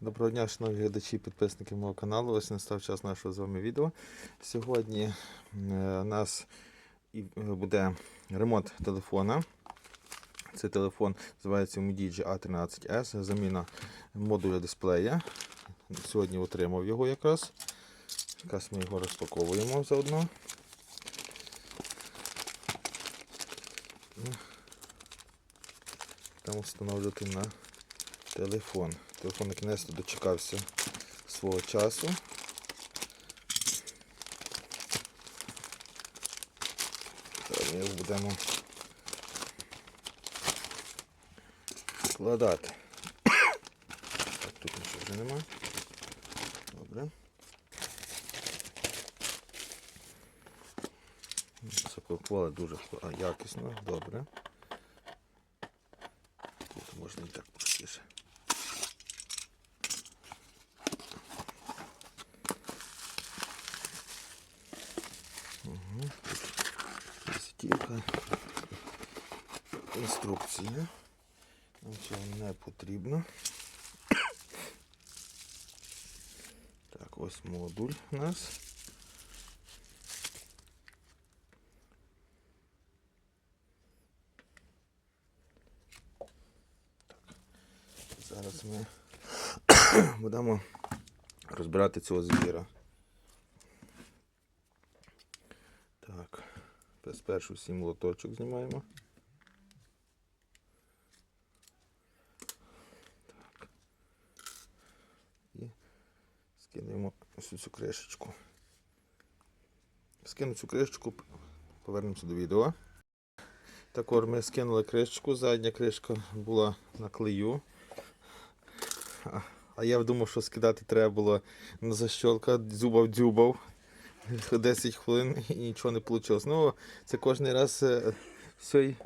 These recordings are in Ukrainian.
Доброго дня, шановні глядачі і підписники мого каналу. Ось настав час нашого з вами відео. Сьогодні е, у нас е, буде ремонт телефона. Цей телефон називається Medici A13S, заміна модуля дисплея. Сьогодні отримав його якраз. Якраз ми його розпаковуємо заодно. Там встановлювати на телефон. Телефон на кінець дочекався свого часу. Ми його будемо складати. Так, тут нічого вже нема. Добре. Запакували дуже якісно, добре. Тут можна і так Інструкція. Нам цього не потрібно. Так, ось модуль у нас. Зараз ми будемо розбирати цього звіра. Так, спершу сім лоточок знімаємо. Так. І скинемо ось цю кришечку. Скину цю кришечку, повернемося до відео. Також ми скинули кришечку, задня кришка була на клею. А- я думав, що скидати треба було на защолка, дзюбав-дзюбав. 10 хвилин і нічого не вийшло. Ну, це кожен раз е, цей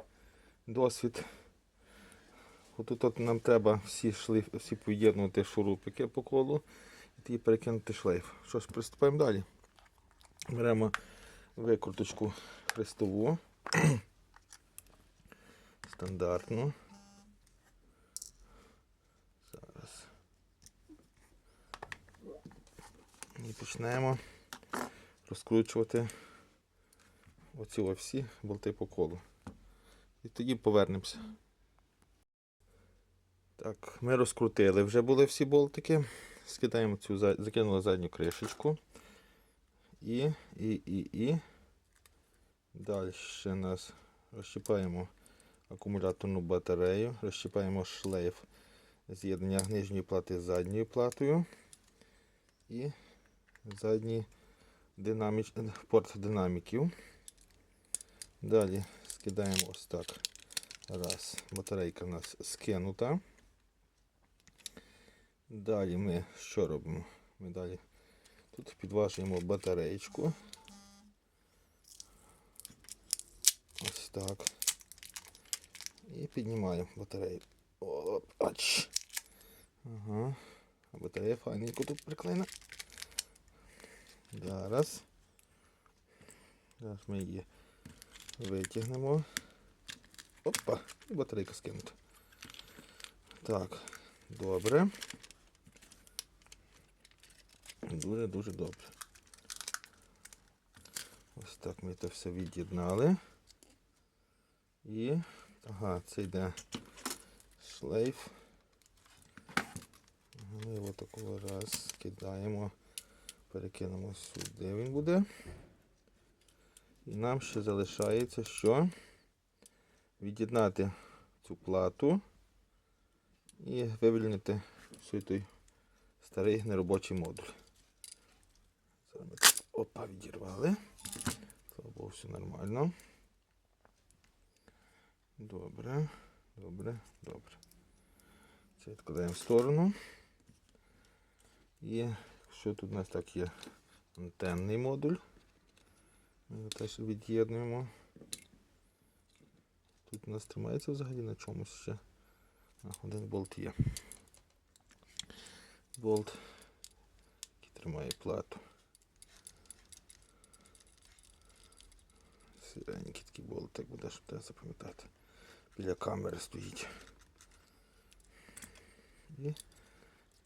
досвід. Отут от нам треба всі шлейф, всі поєднувати шурупики по колу і перекинути шлейф. Що ж, приступаємо далі. Беремо викруточку хрестову. Стандартну. Зараз. І почнемо розкручувати оці всі болти по колу. І тоді повернемося. Так, ми розкрутили вже були всі болтики. Скидаємо цю закинули задню кришечку. І, і, і, і. Далі нас розщіпаємо акумуляторну батарею, розщіпаємо шлейф з'єднання нижньої плати з задньою платою. І задній динаміч... порт динаміків. Далі скидаємо ось так. Раз. Батарейка у нас скинута. Далі ми що робимо? Ми далі тут підважуємо батареєчку. Ось так. І піднімаємо батарею. Оп, ач. Ага. А батарея файненько тут приклеєна. Зараз. Зараз ми її витягнемо. Опа, і батарейка скинута. Так, добре. Дуже-дуже добре. Ось так ми це все від'єднали. І, ага, це йде шлейф. Ми його такого раз скидаємо, перекинемо сюди він буде. І нам ще залишається що? Від'єднати цю плату і вивільнити всій той старий неробочий модуль. Опа, відірвали. Слава Богу, все нормально. Добре, добре, добре. Це відкладаємо в сторону. І що тут у нас так є антенний модуль. Ми його теж від'єднуємо. Тут у нас тримається взагалі на чомусь ще. А, один болт є. Болт, який тримає плату. Сіренький такий болтик буде, щоб треба запам'ятати. Біля камери стоїть. І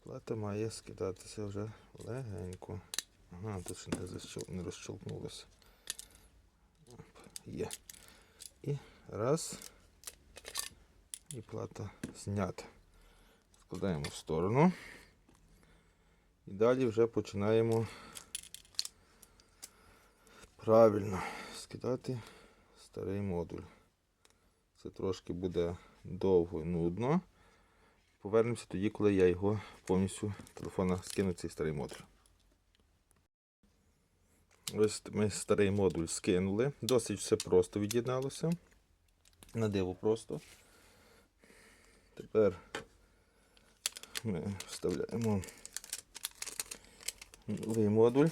Плата має скидатися вже легенько. Ага, тут ще не, защел... не розщелкнулося. Оп, Є. І раз. І плата знята. Складаємо в сторону. І далі вже починаємо правильно скидати старий модуль. Це трошки буде довго і нудно. Повернемося тоді, коли я його повністю телефона скину цей старий модуль. Ось ми старий модуль скинули. Досить все просто від'єдналося. На диво просто. Тепер ми вставляємо новий модуль.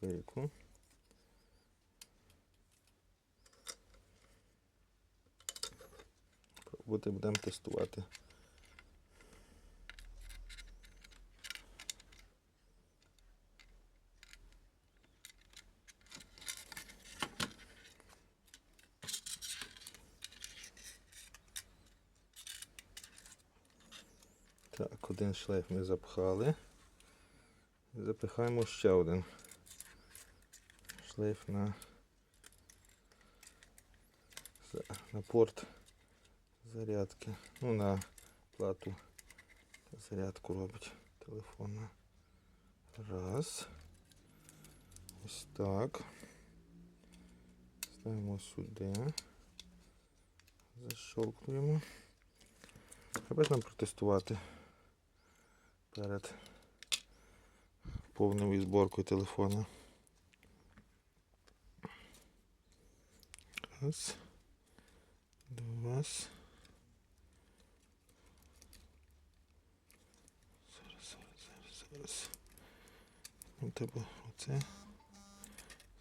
Хвильку. Пробувати будемо тестувати. Так, один шлейф ми запхали. Запихаємо ще один шлейф на, на порт зарядки. Ну, на плату зарядку робить телефона. Раз. Ось так. Ставимо сюди. Защолкуємо. Треба нам протестувати перед повною зборкою телефона. Раз. Два. Зараз, зараз, зараз, зараз. Треба оце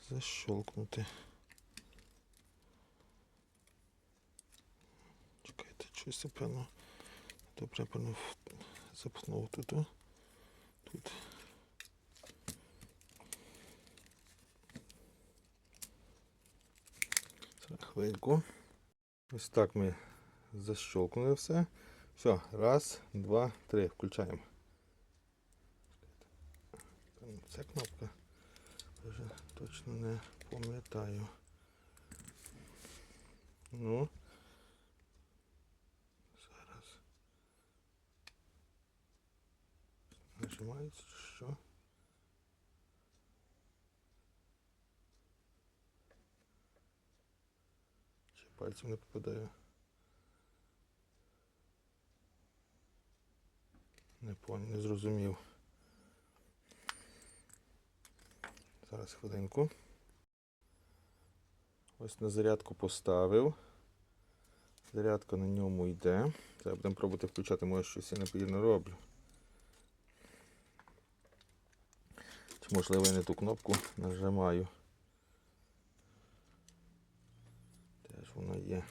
защолкнути. Чекайте, щось певно. Добре, певно, запхнув тут. Тут. Зараз хвильку. Ось так ми защелкнули все. Все, раз, два, три. Включаємо. Ця кнопка. Вже точно не пам'ятаю. Ну. Зараз. Нажимається чи що? Чи пальцем не попадаю? Не понял, не зрозумів. Зараз хвилинку. Ось на зарядку поставив. Зарядка на ньому йде. Зараз будемо пробувати включати, може щось я непевірно роблю. Чи можливо я не ту кнопку нажимаю. Воно є.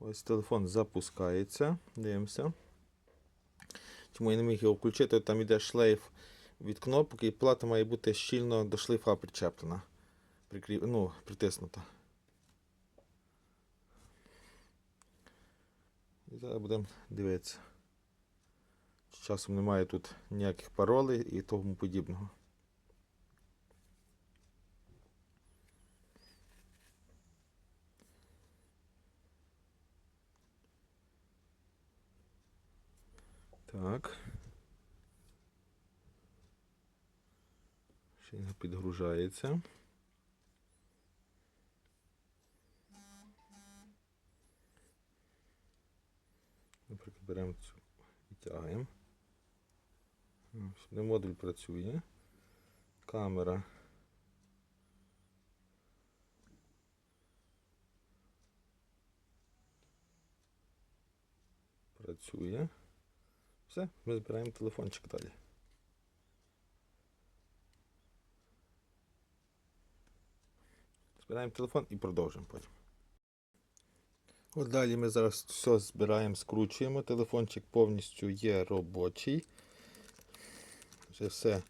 Ось телефон запускається. Дивимося. Чому я не міг його включити? Там йде шлейф від кнопки, і плата має бути щільно до шлейфа причеплена. Прикріп... Ну, притиснута. І зараз будемо дивитися. Часом немає тут ніяких паролей і тому подібного. Так. Не підгружається. Наприклад, беремо цю відтягаємо. Сюди модуль працює. Камера. Працює. Все, ми збираємо телефончик далі. Збираємо телефон і продовжимо потім. От далі ми зараз все збираємо, скручуємо. Телефончик повністю є робочий. Вже все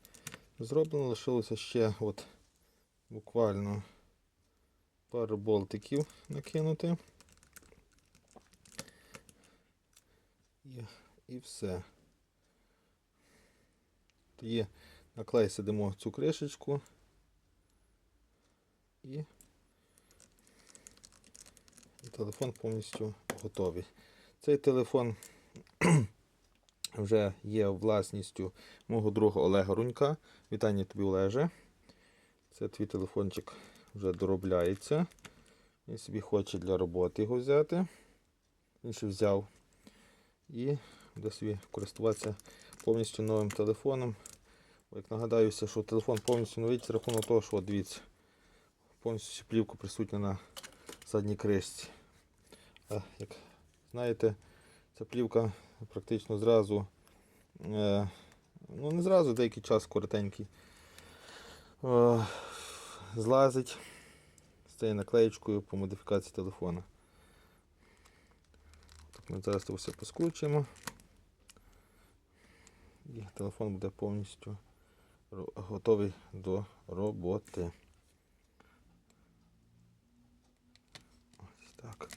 зроблено. Лишилося ще от буквально пару болтиків накинути. І, і все. Тоді на сидимо цю кришечку і телефон повністю готовий. Цей телефон вже є власністю мого друга Олега Рунька. Вітання тобі, Олеже. Це твій телефончик вже доробляється. Він собі хоче для роботи його взяти. Він ще взяв. І буде собі користуватися повністю новим телефоном. Як нагадаюся, що телефон повністю новий за рахунок того, що дивіться, повністю плівка присутня на задній кришці. А як знаєте, ця плівка практично зразу, е, ну не зразу, деякий час коротенький, е, злазить з цією наклеєчкою по модифікації телефона. Так ми зараз це все поскручуємо. І телефон буде повністю готовий до роботи. Ось так.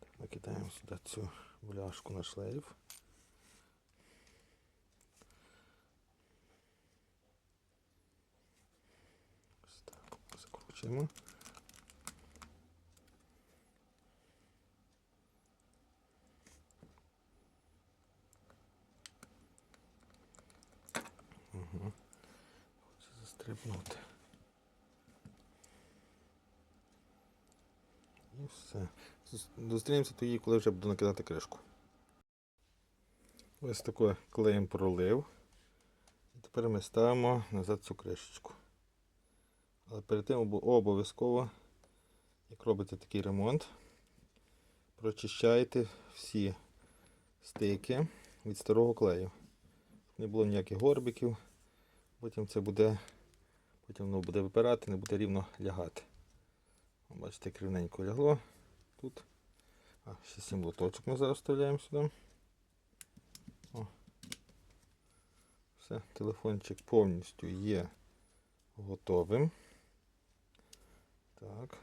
Так, Накидаємо сюди цю бляшку на шлейф. Ось так, закручуємо. Застрибнути. І все. Зустрінемося тоді, коли вже буду накидати кришку. Ось таке клеєм пролив. І тепер ми ставимо назад цю кришечку. Але перед тим обов'язково, як робите такий ремонт, прочищайте всі стики від старого клею. Не було ніяких горбиків. Потім це буде, потім воно буде випирати, не буде рівно лягати. Бачите, як лягло тут. А, ще сім лоточок ми зараз вставляємо сюди. О. Все, телефончик повністю є готовим. Так.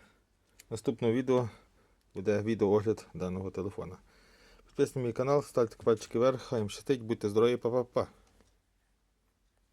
Наступне відео буде відеоогляд даного телефона. Підписуйтесь на мій канал, ставте пальчики вверх, хай їм щастить, будьте здорові, па-па-па.